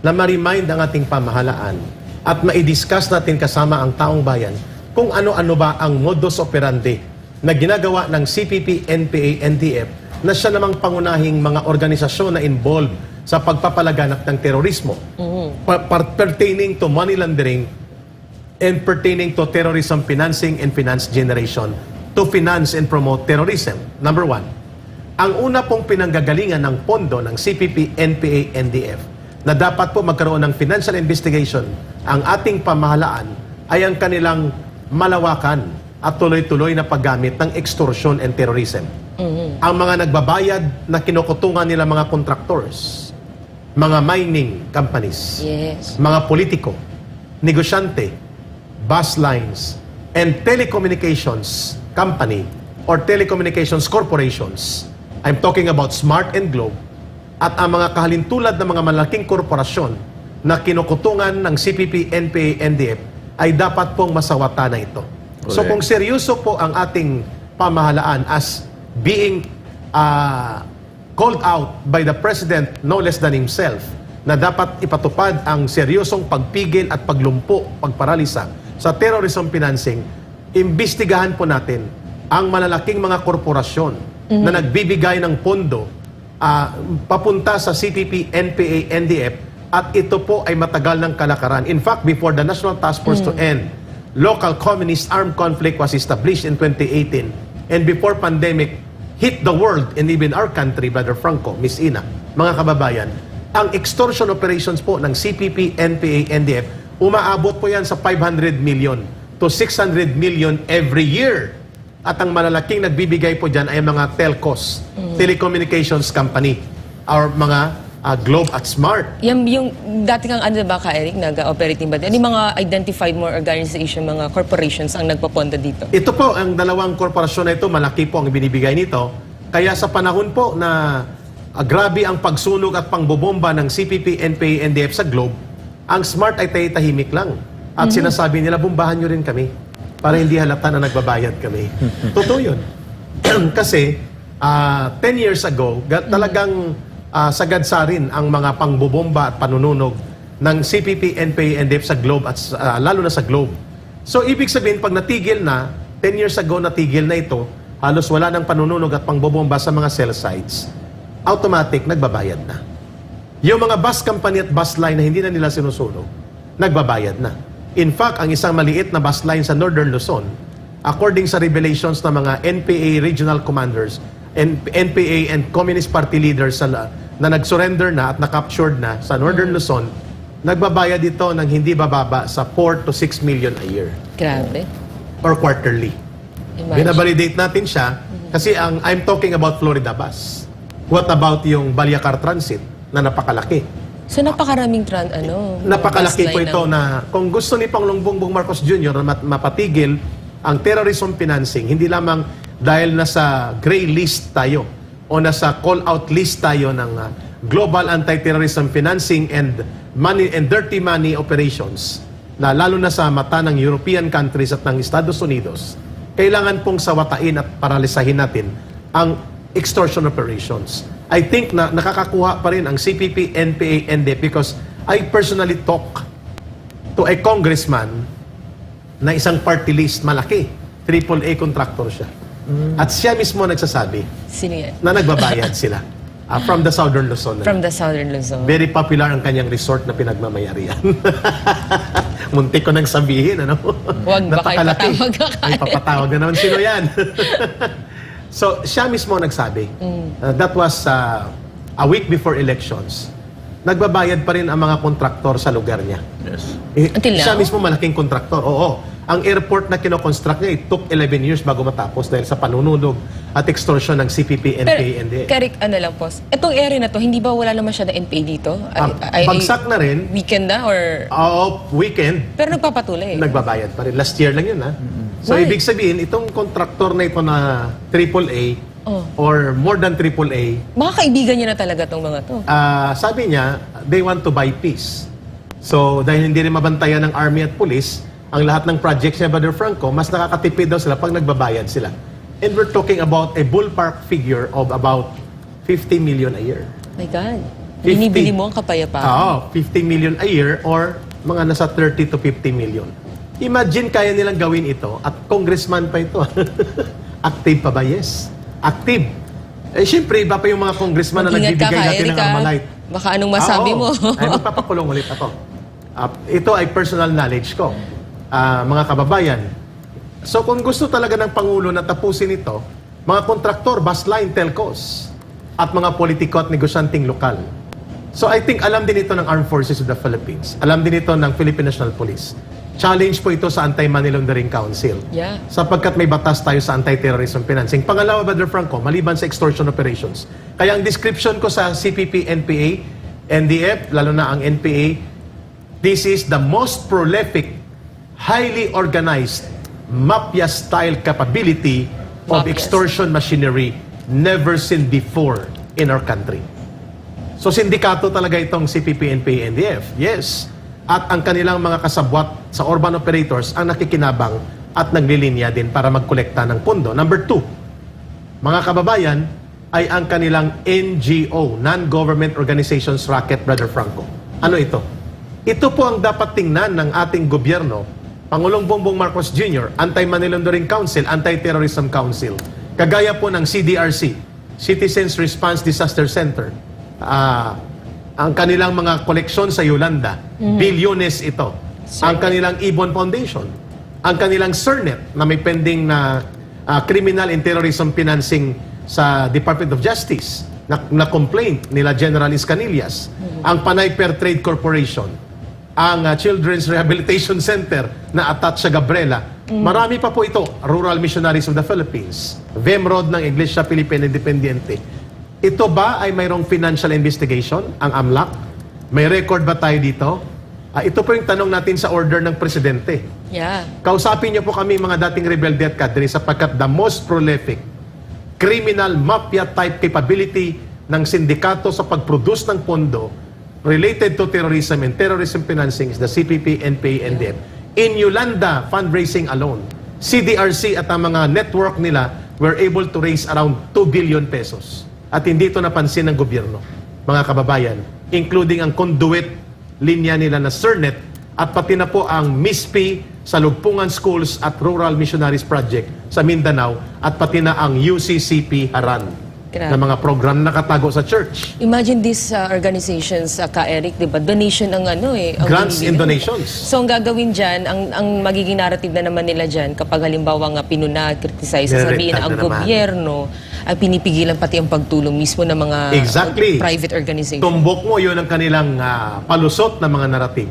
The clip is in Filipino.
na ma-remind ang ating pamahalaan at ma-discuss natin kasama ang taong bayan kung ano-ano ba ang modus operandi na ginagawa ng CPP, NPA, NDF na siya namang pangunahing mga organisasyon na involved sa pagpapalaganap ng terorismo pa- par- pertaining to money laundering and pertaining to terrorism financing and finance generation to finance and promote terrorism. Number one, ang una pong pinanggagalingan ng pondo ng CPP, NPA, NDF na dapat po magkaroon ng financial investigation ang ating pamahalaan ay ang kanilang malawakan at tuloy-tuloy na paggamit ng extortion and terrorism. Ang mga nagbabayad na kinukutungan nila mga contractors, mga mining companies, Yes. mga politiko, negosyante, bus lines, and telecommunications company or telecommunications corporations. I'm talking about Smart and Globe at ang mga kahalintulad ng mga malaking korporasyon na kinukutungan ng CPP, NPA, NDF ay dapat pong masawata na ito. So Correct. kung seryoso po ang ating pamahalaan as being uh, called out by the President no less than himself na dapat ipatupad ang seryosong pagpigil at paglumpo, pagparalisa sa terrorism financing, imbestigahan po natin ang malalaking mga korporasyon na nagbibigay ng pondo ah, papunta sa CPP, NPA, NDF at ito po ay matagal ng kalakaran. In fact, before the National Task Force to End Local Communist Armed Conflict was established in 2018 and before pandemic hit the world and even our country, Brother Franco, Miss Ina, mga kababayan, ang extortion operations po ng CPP, NPA, NDF, umaabot po yan sa 500 million to 600 million every year. At ang malalaking nagbibigay po dyan ay mga telcos, telecommunications company, our mga ah, Globe at Smart. Yung, yung dati kang ano ba ka, Eric, nag-operating ba? Ano yung mga identified more organization, mga corporations ang nagpaponda dito? Ito po, ang dalawang korporasyon na ito, malaki po ang binibigay nito. Kaya sa panahon po na ah, grabe ang pagsunog at pangbobomba ng CPP, NPA, NDF sa Globe, ang smart ay tahimik lang. At sinasabi nila, bombahan nyo rin kami para hindi halata na nagbabayad kami. Totoo yun. Kasi ah, 10 years ago, ga- talagang ah, sagad sa rin ang mga pangbobomba at panununog ng CPP, NPA, NDF sa Globe at ah, lalo na sa Globe. So ibig sabihin pag natigil na, 10 years ago natigil na ito, halos wala ng panununog at pangbobomba sa mga cell sites, automatic nagbabayad na. Yung mga bus company at bus line na hindi na nila sinusunog, nagbabayad na. In fact, ang isang maliit na bus line sa Northern Luzon, according sa revelations ng mga NPA regional commanders, and NPA and Communist Party leaders sa, na nag-surrender na at na-captured na sa Northern Luzon, nagbabayad ito ng hindi bababa sa 4 to 6 million a year Grabe. or quarterly. Imagine. Binabalidate natin siya kasi ang I'm talking about Florida bus. What about yung Balyacar Transit na napakalaki? So napakaraming tran, ano, Napakalaki po ito ng- na kung gusto ni Pangulong Bongbong Marcos Jr. na mapatigil ang terrorism financing, hindi lamang dahil nasa gray list tayo o nasa call-out list tayo ng ah, Global Anti-Terrorism Financing and Money and Dirty Money Operations na lalo na sa mata ng European countries at ng Estados Unidos, kailangan pong sawatain at paralisahin natin ang extortion operations. I think na nakakakuha pa rin ang CPP, NPA, NDF because I personally talk to a congressman na isang party list malaki. Triple A contractor siya. At siya mismo nagsasabi Sino yan? na nagbabayad sila ah, from the Southern Luzon. From the Southern Luzon. Very popular ang kanyang resort na pinagmamayarihan. Muntik ko nang sabihin, ano? Huwag, baka ipatawag ka Ay, papatawag na naman. Sino yan? so, siya mismo nagsabi. Mm. Uh, that was uh, a week before elections. Nagbabayad pa rin ang mga kontraktor sa lugar niya. Yes. Eh, Until siya now? mismo malaking kontraktor. Oo. Ang airport na kinoconstruct niya, it took 11 years bago matapos dahil sa panununog at extortion ng CPP, Pero, NPA, NDA. Karik, ano lang po, itong area na to, hindi ba wala naman siya na NPA dito? Ah, bagsak na rin. Weekend na or... Oo, weekend, Pero nagpapatuloy. nagbabayad pa rin. Last year lang yun, ha? So, Why? ibig sabihin, itong kontraktor na ito na AAA Oh. or more than AAA, Mga kaibigan niya na talaga tong mga to. ah, sabi niya, they want to buy peace. So, dahil hindi rin mabantayan ng army at police, ang lahat ng projects niya, Brother Franco, mas nakakatipid daw sila pag nagbabayad sila. And we're talking about a ballpark figure of about 50 million a year. My God. Binibili mo ang kapayapaan. Oo, 15 million a year or mga nasa 30 to 50 million. Imagine kaya nilang gawin ito at congressman pa ito. Active pa ba? Yes. Active. Eh, syempre, iba pa yung mga congressman na Mag-ingat nagbibigay ka, natin ng. Armalite. Baka anong masabi Ah, oo. mo. Ay, magpapakulong ulit ako. Ah, ito ay personal knowledge ko. Ah, mga kababayan, so kung gusto talaga ng Pangulo na tapusin ito, mga kontraktor, bus line, telcos, at mga politiko at negosyanteng lokal. So I think alam din ito ng Armed Forces of the Philippines. Alam din ito ng Philippine National Police. Challenge po ito sa Anti-Money Laundering Council Yeah. sapagkat may batas tayo sa anti-terrorism financing. Pangalawa, Brother Franco, maliban sa extortion operations. Kaya ang description ko sa CPP, NPA, NDF, lalo na ang NPA, this is the most prolific, highly organized, mafia-style capability of Mafias. extortion machinery never seen before in our country. So sindikato talaga itong CPP, NPA, NDF. Yes. At ang kanilang mga kasabwat sa urban operators ang nakikinabang at naglilinya din para magkolekta ng pundo. Number two, mga kababayan, ay ang kanilang NGO, Non-Government Organizations Racket, Brother Franco. Ano ito? Ito po ang dapat tingnan ng ating gobyerno, Pangulong Bongbong Marcos Jr., Anti-Money Laundering Council, Anti-Terrorism Council, kagaya po ng CDRC, Citizens Response Disaster Center, ah, ang kanilang mga koleksyon sa Yolanda, bilyones ito. Ang kanilang Ibon Foundation, ang kanilang CERNET na may pending na ah, criminal and terrorism financing sa Department of Justice na, na complaint nila General Iscanillas, ang Panay Fair Trade Corporation, ang ah, Children's Rehabilitation Center na attached sa Gabriela. Marami pa po ito, Rural Missionaries of the Philippines, VEMROD ng Iglesia Filipina Independiente. Ito ba ay mayroong financial investigation, ang AMLAC? May record ba tayo dito? Ah, ito po yung tanong natin sa order ng Presidente. Yeah. Kausapin niyo po kami mga dating rebelde at kadre sapagkat the most prolific criminal mafia type capability ng sindikato sa pag-produce ng pondo related to terrorism and terrorism financing is the CPP, NPA, NDF. In Yolanda fundraising alone, CDRC at ang mga network nila were able to raise around 2 billion pesos. At hindi ito napansin ng gobyerno, mga kababayan, including ang conduit linya nila na CERNET at pati na po ang MISPI sa Lugpungan Schools at Rural Missionaries Project sa Mindanao at pati na ang UCCP Haran Grabe. na mga program na nakatago sa church. Imagine these uh, organizations, uh, ka Eric, di ba? Donation ang ano eh. Ang Grants and donations. So ang gagawin dyan, ang, ang magiging narrative na naman nila dyan, kapag halimbawa nga pinuna, criticize, sasabihin na ang na naman. gobyerno ay pinipigilan pati ang pagtulong mismo ng mga Exactly. private organizations. Tumbok mo yun ang kanilang ah, palusot na mga narrative.